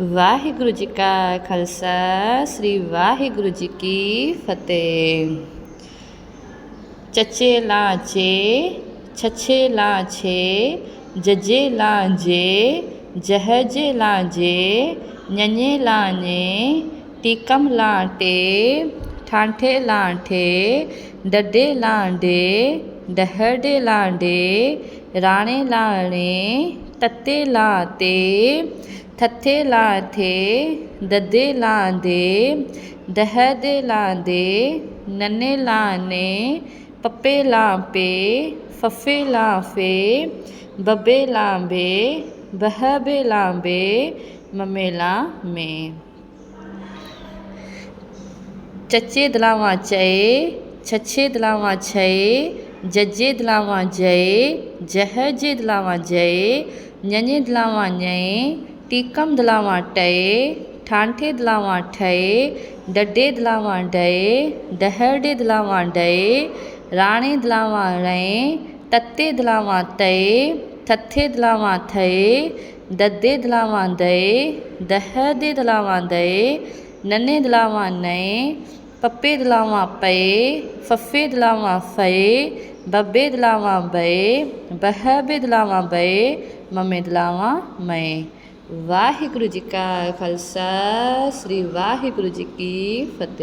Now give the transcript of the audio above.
ਵਾਹਿਗੁਰੂ ਜੀ ਕਾ ਖਾਲਸਾ ਸ੍ਰੀ ਵਾਹਿਗੁਰੂ ਜੀ ਕੀ ਫਤਿਹ ਚੱਚੇ ਲਾਚੇ ਛੱਛੇ ਲਾਛੇ ਜੱਜੇ ਲਾਜੇ ਜਹਜੇ ਲਾਜੇ ਨਨੇ ਲਾਨੇ ਟੀਕਮ ਲਾਟੇ ਠਾਂਠੇ ਲਾਂਠੇ ਡੱਡੇ ਲਾਂਡੇ ਡਹੜੇ ਲਾਂਡੇ, ਰਾਣੇ ਲਾਣੇ, ਤੱਤੇ ਲਾਤੇ, ਥੱਥੇ ਲਾਥੇ, ਦੱਦੇ ਲਾਂਦੇ, ਦਹਦੇ ਲਾਂਦੇ, ਨੰਨੇ ਲਾਨੇ ਪੱਪੇ ਲਾਪੇ, ਫੱਫੇ ਲਾਫੇ, ਬੱਬੇ ਲਾਂਬੇ, ਬਹਬੇ ਲਾਂਬੇ, ਮਮੇ ਲਾਮੇ। ਚੱਚੇ ਦਲਾਵਾਂ ਚਏ, ਛੱਛੇ ਦਲਾਵਾਂ ਛਏ ਜੱਜੇ ਦਲਾਵਾਂ ਜਏ ਜਹਜੇ ਦਲਾਵਾਂ ਜਏ, ਨਨੇ ਦਲਾਵਾਂ ਨਏ, ਟੀਕਮ ਦਲਾਵਾਂ ਟਏ, ਠਾਂਠੇ ਦਲਾਵਾਂ ਠਏ, ਡੱਡੇ ਦਲਾਵਾਂ ਡਏ ਡਹੜੇ ਦਲਾਵਾਂ ਡਏ, ਰਾਣੇ ਦਲਾਵਾਂ ਰਏ ਤੱਤੇ ਦਲਾਵਾਂ ਤਏ, ਥੱਥੇ ਦਲਾਵਾਂ ਥਏ, ਦੱਦੇ ਦਲਾਵਾਂ ਦਏ ਦਹਦੇ ਦਲਾਵਾਂ ਦਏ, ਨੰਨੇ ਦਲਾਵਾਂ ਨਏ ਪੱਪੇ ਦਲਾਵਾਂ ਪਏ, ਫੱਫੇ ਦਲਾਵਾਂ ਫਏ, ਬੱਬੇ ਦਲਾਵਾਂ ਬਏ, ਬਹਬੇ ਦਲਾਵਾਂ ਬਏ, ਮਮੇ ਦਲਾਵਾਂ ਮਏ। ਵਾਹਿਗੁਰੂ ਜੀ ਕਾ ਖਾਲਸਾ, ਸ੍ਰੀ ਵਾਹਿਗੁਰੂ ਜੀ ਕੀ ਫਤਿਹ।